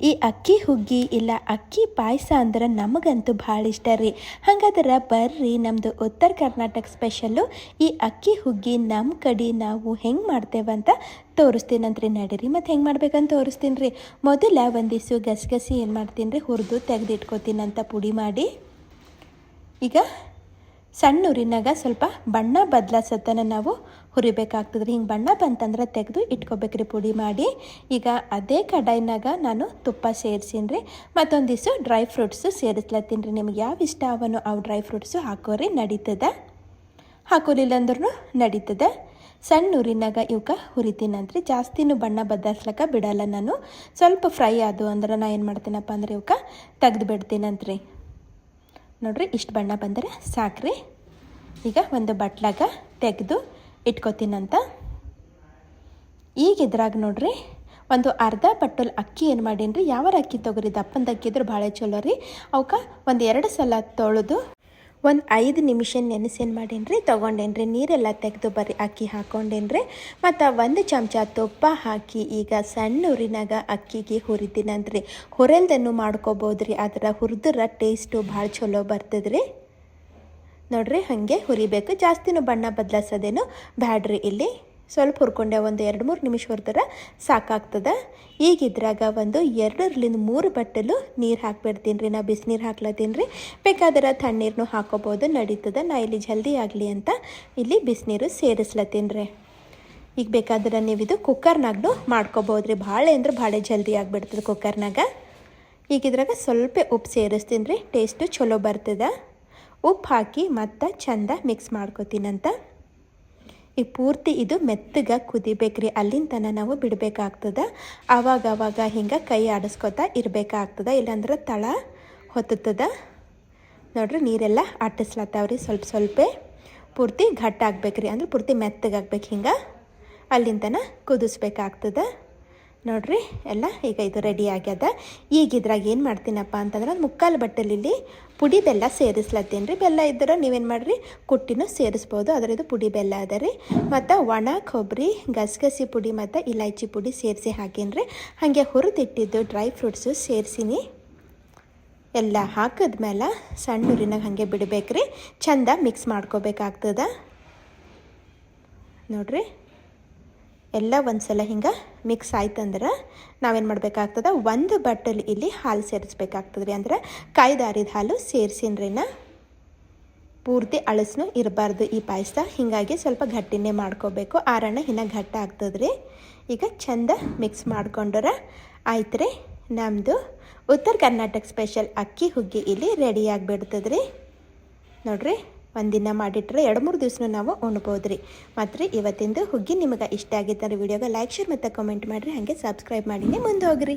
ಈ ಅಕ್ಕಿ ಹುಗ್ಗಿ ಇಲ್ಲ ಅಕ್ಕಿ ಪಾಯಸ ಅಂದ್ರೆ ನಮಗಂತೂ ಭಾಳ ಇಷ್ಟ ರೀ. ಹಾಗಾದ್ರೆ ಬರ್ರಿ ನಮ್ಮದು ಉತ್ತರ ಕರ್ನಾಟಕ ಸ್ಪೆಷಲ್ಲು ಈ ಅಕ್ಕಿ ಹುಗ್ಗಿ ನಮ್ಮ ಕಡೆ ನಾವು ಹೆಂಗೆ ಮಾಡ್ತೇವಂತ ತೋರಿಸ್ತೀನಂತ್ರಿ ನಡೀರಿ. ಮತ್ತು ಹೆಂಗೆ ಮಾಡ್ಬೇಕಂತ ತೋರಿಸ್ತೀನಿ ರೀ. ಮೊದಲ ಒಂದಿಸು ಗಸಗಸಿ ಏನು ಮಾಡ್ತೀನಿ ರೀ, ಹುರಿದು ತೆಗೆದಿಟ್ಕೋತೀನಂತ ಪುಡಿ ಮಾಡಿ. ಈಗ ಸಣ್ಣ ಉರಿನಾಗ ಸ್ವಲ್ಪ ಬಣ್ಣ ಬದಲಾಸತ್ತನ ನಾವು ಹುರಿಬೇಕಾಗ್ತದೆ ರೀ ಹಿಂಗೆ ಬಣ್ಣ ಬಂತಂದ್ರೆ ತೆಗೆದು ಇಟ್ಕೋಬೇಕ್ರಿ ಪುಡಿ ಮಾಡಿ. ಈಗ ಅದೇ ಕಡಾಯಿನಾಗ ನಾನು ತುಪ್ಪ ಸೇರಿಸೀನಿ ರೀ ಮತ್ತೊಂದಿಷ್ಟು ಡ್ರೈ ಫ್ರೂಟ್ಸು ಸೇರಿಸ್ಲತ್ತೀನಿ ರೀ. ನಿಮ್ಗೆ ಯಾವ ಇಷ್ಟ ಅವನು ಅವು ಡ್ರೈ ಫ್ರೂಟ್ಸು ಹಾಕೋರಿ, ನಡೀತದ? ಹಾಕೋಲಿಲ್ಲ ಅಂದ್ರೂ ನಡೀತದ. ಸಣ್ಣ ಉರಿನಾಗ ಇವಕ್ಕೆ ಹುರಿತೀನಂತ್ರಿ. ಜಾಸ್ತಿನೂ ಬಣ್ಣ ಬದಲಾಸ್ಲಕ್ಕ ಬಿಡಲ್ಲ ನಾನು. ಸ್ವಲ್ಪ ಫ್ರೈ ಆದವು ಅಂದ್ರೆ ನಾ ಏನು ಮಾಡ್ತೀನಪ್ಪ ಅಂದ್ರೆ ಇವಕ್ಕೆ ತೆಗೆದು ಬಿಡ್ತೀನಂತ್ರಿ ನೋಡ್ರಿ, ಇಷ್ಟು ಬಣ್ಣ ಬಂದರೆ ಸಾಕ್ರಿ. ಈಗ ಒಂದು ಬಟ್ಲಾಗ ತೆಗೆದು ಇಟ್ಕೋತೀನಂತ. ಈಗ ಇದ್ರಾಗ ನೋಡ್ರಿ, ಒಂದು ಅರ್ಧ ಬಟ್ಟಲ್ ಅಕ್ಕಿ ಏನು ಮಾಡೀನಿ ಯಾವ ಅಕ್ಕಿ ತೊಗೊರಿ? ದಪ್ಪಂದು ಅಕ್ಕಿ ಇದ್ರೆ ಭಾಳ ಚಲೋ ರೀ. ಅವಕ್ಕೆ ಒಂದು ಎರಡು ಸಲ ತೊಳೆದು ಒಂದು ಐದು ನಿಮಿಷ ನೆನೆಸೇನು ಮಾಡೇನ್ರಿ? ತೊಗೊಂಡೇನ್ರಿ. ನೀರೆಲ್ಲ ತೆಗೆದು ಬರ್ರಿ ಅಕ್ಕಿ ಹಾಕ್ಕೊಂಡೇನ್ರಿ ಮತ್ತು ಒಂದು ಚಮಚ ತುಪ್ಪ ಹಾಕಿ ಈಗ ಸಣ್ಣ ಉರಿನಾಗ ಅಕ್ಕಿಗೆ ಹುರಿದಿನಂದ್ರಿ ಹುರಲ್ದನ್ನು ಮಾಡ್ಕೋಬೋದು ರೀ ಅದರ ಹುರಿದ್ರ ಟೇಸ್ಟು ಭಾಳ ಚಲೋ ಬರ್ತದ್ರಿ. ನೋಡ್ರಿ, ಹಾಗೆ ಹುರಿಬೇಕು. ಜಾಸ್ತಿನೂ ಬಣ್ಣ ಬದಲಾಸೋದೇನು ಬ್ಯಾಡ್ರಿ ಇಲ್ಲಿ. ಸ್ವಲ್ಪ ಹುರ್ಕೊಂಡೆ ಒಂದು ಎರಡು ಮೂರು ನಿಮಿಷ ಹುರಿದ್ರೆ ಸಾಕಾಗ್ತದೆ. ಈಗಿದ್ರಾಗ ಒಂದು ಎರಡರಿಂದ ಮೂರು ಬಟ್ಟಲು ನೀರು ಹಾಕ್ಬಿಡ್ತೀನಿ ರೀ. ನಾ ಬಿಸಿನೀರು ಹಾಕ್ಲತ್ತೀನಿ ರೀ. ಬೇಕಾದ್ರೆ ತಣ್ಣೀರನ್ನು ಹಾಕೋಬೋದು, ನಡೀತದೆ. ನಾ ಇಲ್ಲಿ ಜಲ್ದಿ ಆಗಲಿ ಅಂತ ಇಲ್ಲಿ ಬಿಸಿನೀರು ಸೇರಿಸ್ಲತ್ತೀನಿ ರೀ. ಈಗ ಬೇಕಾದ್ರೆ ನೀವು ಇದು ಕುಕ್ಕರ್ನಾಗೂ ಮಾಡ್ಕೋಬೋದು ರೀ. ಭಾಳ ಅಂದ್ರೆ ಭಾಳ ಜಲ್ದಿ ಆಗಿಬಿಡ್ತದೆ ಕುಕ್ಕರ್ನಾಗ. ಈಗ ಇದ್ರಾಗ ಸ್ವಲ್ಪ ಉಪ್ಪು ಸೇರಿಸ್ತೀನಿ ರೀ. ಟೇಸ್ಟು ಚಲೋ ಬರ್ತದೆ. ಉಪ್ಪು ಹಾಕಿ ಮತ್ತೆ ಚಂದ ಮಿಕ್ಸ್ ಮಾಡ್ಕೋತೀನಂತ. ಈಗ ಪೂರ್ತಿ ಇದು ಮೆತ್ತಗೆ ಕುದಿಬೇಕ್ರಿ. ತನಕ ನಾವು ಬಿಡಬೇಕಾಗ್ತದೆ. ಆವಾಗ ಆವಾಗ ಹಿಂಗೆ ಕೈ ಆಡಿಸ್ಕೊತಾ ಇರಬೇಕಾಗ್ತದೆ. ಇಲ್ಲಾಂದ್ರೆ ತಳ ಹೊತ್ತದ ನೋಡ್ರಿ ನೀರೆಲ್ಲ ಆಟಿಸ್ಲತ್ತಾವ್ರಿ ಸ್ವಲ್ಪ ಸ್ವಲ್ಪ. ಪೂರ್ತಿ ಘಟ್ಟ ಆಗ್ಬೇಕ್ರಿ ಅಂದ್ರೆ ಪೂರ್ತಿ ಮೆತ್ತಗಾಗ್ಬೇಕು ಹಿಂಗೆ. ಅಲ್ಲಿಂದನ ತನಕ ಕುದಿಸ್ಬೇಕಾಗ್ತದೆ. ನೋಡ್ರಿ, ಎಲ್ಲ ಈಗ ಇದು ರೆಡಿ ಆಗ್ಯದ. ಈಗ ಇದ್ರಾಗ ಏನು ಮಾಡ್ತೀನಪ್ಪ ಅಂತಂದ್ರೆ ಮುಕ್ಕಾಲು ಬಟ್ಟಲಿಲ್ಲಿ ಪುಡಿ ಬೆಲ್ಲ ಸೇರಿಸ್ಲತ್ತೀನಿ ರೀ. ಬೆಲ್ಲ ಇದ್ದರೆ ನೀವೇನು ಮಾಡಿರಿ, ಕುಟ್ಟಿನೂ ಸೇರಿಸ್ಬೋದು. ಅದರ ಇದು ಪುಡಿ ಬೆಲ್ಲ ಅದ ರೀ. ಮತ್ತು ಒಣ ಕೊಬ್ಬರಿ ಗಸಗಸಿ ಪುಡಿ ಮತ್ತು ಇಲಾಚಿ ಪುಡಿ ಸೇರಿಸಿ ಹಾಕೀನಿ ಹಾಗೆ ಹುರಿದಿಟ್ಟಿದ್ದು ಡ್ರೈ ಫ್ರೂಟ್ಸು ಸೇರಿಸಿನಿ. ಎಲ್ಲ ಹಾಕಿದ್ಮೇಲೆ ಸಣ್ಣ ಊರಿನಾಗ ಹಾಗೆ ಬಿಡಬೇಕ್ರಿ. ಚಂದ ಮಿಕ್ಸ್ ಮಾಡ್ಕೋಬೇಕಾಗ್ತದ. ನೋಡ್ರಿ. ಎಲ್ಲ ಒಂದು ಸಲ ಹಿಂಗೆ ಮಿಕ್ಸ್ ಆಯ್ತಂದ್ರೆ ನಾವೇನು ಮಾಡಬೇಕಾಗ್ತದೆ? ಒಂದು ಬಟ್ಟಲ್ ಇಲ್ಲಿ ಹಾಲು ಸೇರಿಸ್ಬೇಕಾಗ್ತದೆ ರೀ ಅಂದ್ರೆ ಕಾಯ್ದಾರಿದ ಹಾಲು ಸೇರಿಸಿನ್ರಿನ ಪೂರ್ತಿ ಅಳಸನು ಇರಬಾರ್ದು ಈ ಪಾಯಸ. ಹೀಗಾಗಿ ಸ್ವಲ್ಪ ಗಟ್ಟಿನೇ ಮಾಡ್ಕೋಬೇಕು. ಆರಣ್ಣ ಇನ್ನು ಘಟ್ಟ ಆಗ್ತದೆ ರೀ ಈಗ ಚಂದ ಮಿಕ್ಸ್ ಮಾಡ್ಕೊಂಡ್ರೆ ಆಯ್ತು ರೀ ನಮ್ಮದು ಉತ್ತರ ಕರ್ನಾಟಕ ಸ್ಪೆಷಲ್ ಅಕ್ಕಿ ಹುಗ್ಗಿ ಇಲ್ಲಿ ರೆಡಿ ಆಗಿಬಿಡ್ತದೆ ರೀ ನೋಡಿರಿ. ಒಂದಿನ ಮಾಡಿಟ್ರೆ ಎರಡು ಮೂರು ದಿವಸ ನಾವು ಉಣ್ಬೋದು ರೀ ಮತ್ತು ಇವತ್ತಿಂದು ಹುಗ್ಗಿ ನಿಮಗೆ ಇಷ್ಟ ಆಗಿದ್ದರೆ ವಿಡಿಯೋಗೆ ಲೈಕ್ ಶೇರ್ ಮತ್ತು ಕಮೆಂಟ್ ಮಾಡಿರಿ. ಹಾಗೆ ಸಬ್ಸ್ಕ್ರೈಬ್ ಮಾಡಿನೇ ಮುಂದೆ ಹೋಗ್ರಿ.